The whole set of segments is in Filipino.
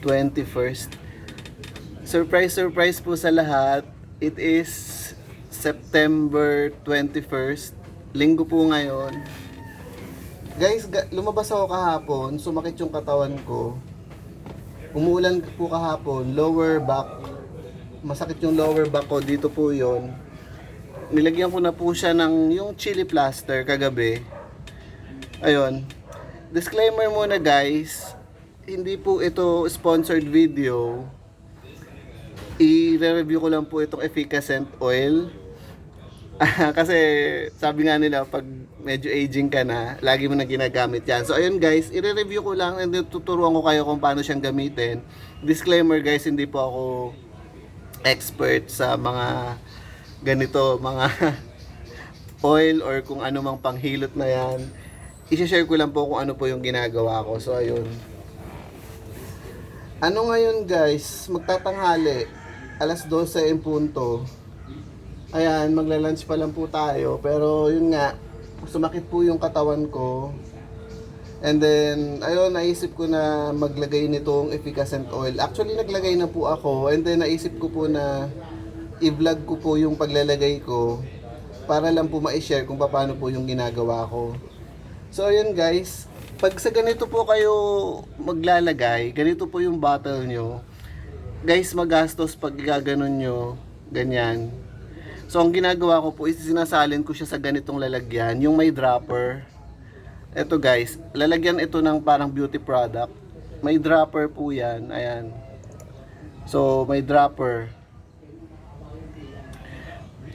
21st. Surprise, surprise po sa lahat. It is September 21st. Linggo po ngayon. Guys, lumabas ako kahapon. Sumakit yung katawan ko. Umuulan po kahapon. Lower back. Masakit yung lower back ko. Dito po yon. Nilagyan ko na po siya ng yung chili plaster kagabi. Ayun. Disclaimer muna guys. Hindi po ito sponsored video. I-review ko lang po itong efficacent oil. Kasi sabi nga nila pag medyo aging ka na, lagi mo na ginagamit yan. So ayun guys, i-review ko lang and tuturuan ko kayo kung paano siyang gamitin. Disclaimer guys, hindi po ako expert sa mga ganito, mga oil or kung ano mang panghilot na yan. I-share ko lang po kung ano po yung ginagawa ko. So ayun. Ano ngayon guys, magtatanghali. Alas 12 en punto. Ayan, magla-lunch pa lang po tayo. Pero yun nga, sumakit po yung katawan ko. And then, ayun, naisip ko na maglagay nitong efficacent oil. Actually, naglagay na po ako. And then, naisip ko po na i-vlog ko po yung paglalagay ko para lang po ma-share kung paano po yung ginagawa ko. So, ayun guys. Pag sa ganito po kayo maglalagay, ganito po yung bottle nyo. Guys, magastos pag gaganon nyo. Ganyan. So, ang ginagawa ko po is sinasalin ko siya sa ganitong lalagyan. Yung may dropper. Ito guys, lalagyan ito ng parang beauty product. May dropper po yan. Ayan. So, may dropper.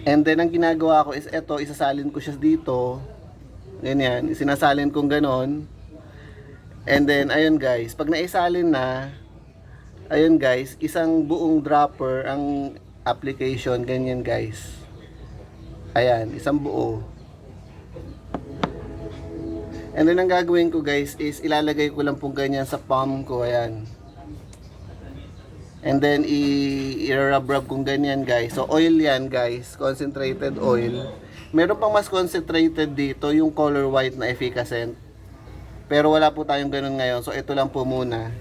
And then, ang ginagawa ko is ito, isasalin ko siya dito. Ganyan. Sinasalin kong ganon. And then, ayun guys, pag naisalin na, ayun guys, isang buong dropper ang application, ganyan guys. Ayan, isang buo. And then, ang gagawin ko guys is ilalagay ko lang pong ganyan sa palm ko, ayan. And then, i-rub-rub kong ganyan guys. So, oil yan guys, concentrated oil. Meron pang mas concentrated dito, yung color white na efficacent. Pero wala po tayong ganun ngayon. So ito lang po muna.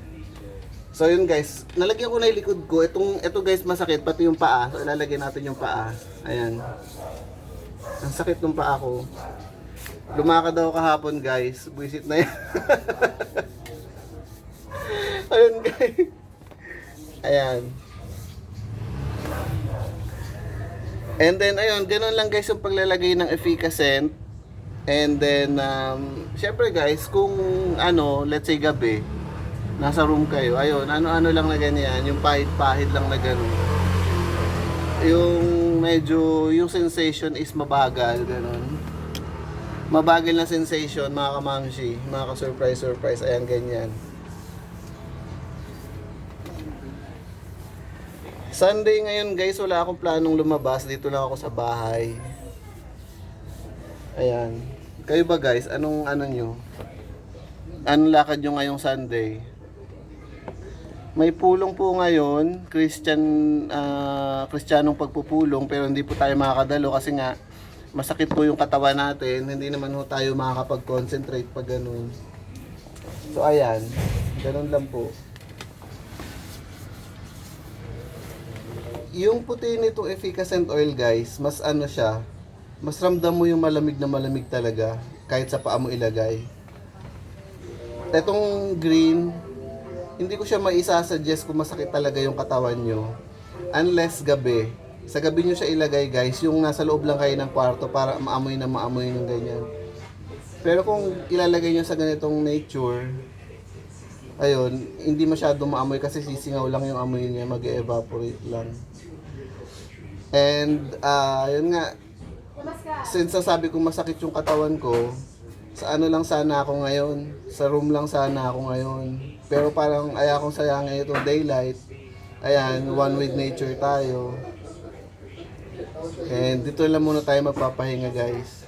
So yun guys, nalagyan ko na yung likod ko. Itong ito guys masakit pati yung paa. So ilalagay natin yung paa. Ayan. Ang sakit ng paa ko. Lumakad daw kahapon guys. Buisit na yan. Ayun guys. Ayan. And then ayun, ganun lang guys yung paglalagay ng efficacent. And then, um, syempre guys, kung ano, let's say gabi, nasa room kayo, ayun, ano-ano lang na ganyan, yung pahid-pahid lang na gano'n. Yung medyo, yung sensation is mabagal, gano'n. Mabagal na sensation, mga kamangshi, mga ka-surprise, surprise, ayan, ganyan. Sunday ngayon guys, wala akong planong lumabas, dito lang ako sa bahay. Ayan. Kayo ba guys, anong ano nyo? Anong lakad nyo ngayong Sunday? May pulong po ngayon, Christian, ah, Kristiyanong pagpupulong, pero hindi po tayo makakadalo kasi nga, masakit po yung katawan natin, hindi naman ho tayo makakapag-concentrate pag ganun. So ayan, ganun lang po. Yung puti nitong efficacent oil guys, mas ano siya, mas ramdam mo yung malamig na malamig talaga kahit sa paa mo ilagay. Etong green, hindi ko siya maisasuggest kung masakit talaga yung katawan nyo. Unless gabi. Sa gabi nyo siya ilagay guys, yung nasa loob lang kayo ng kwarto para maamoy na maamoy yung ganyan. Pero kung ilalagay nyo sa ganitong nature, ayun, hindi masyado maamoy kasi sisingaw lang yung amoy niya, mag-evaporate lang. And, ah, yun nga, since sabi ko masakit yung katawan ko, sa ano lang sana ako ngayon, sa room lang sana ako ngayon. Pero parang ayaw kong sayangin itong daylight. Ayan, one with nature tayo. And dito lang muna tayo magpapahinga guys.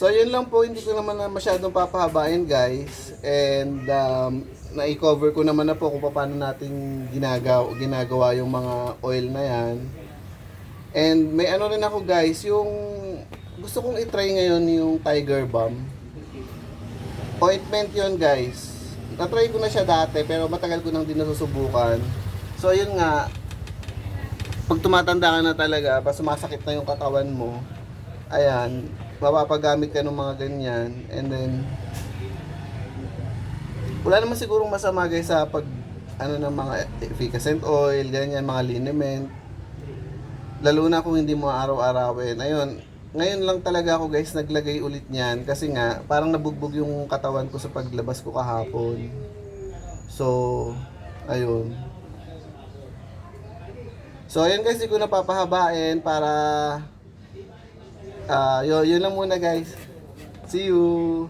So yun lang po, hindi ko naman na masyadong papahabain guys. And um, na-cover ko naman na po kung paano natin ginagawa, ginagawa yung mga oil na yan. And may ano rin ako guys, yung gusto kong i-try ngayon yung Tiger Balm. Ointment yon guys. natry ko na siya dati pero matagal ko nang din nasusubukan. So ayun nga, pag tumatanda ka na talaga, pa sumasakit na yung katawan mo, ayan, mapapagamit ka ng mga ganyan, and then, wala naman sigurong masama guys sa pag, ano ng mga efficacent oil, ganyan, mga liniment, lalo na kung hindi mo araw-arawin. Ayun, ngayon lang talaga ako guys naglagay ulit niyan kasi nga parang nabugbog yung katawan ko sa paglabas ko kahapon. So, ayun. So, ayun guys, hindi ko napapahabain para ah yun, yun lang muna guys. See you.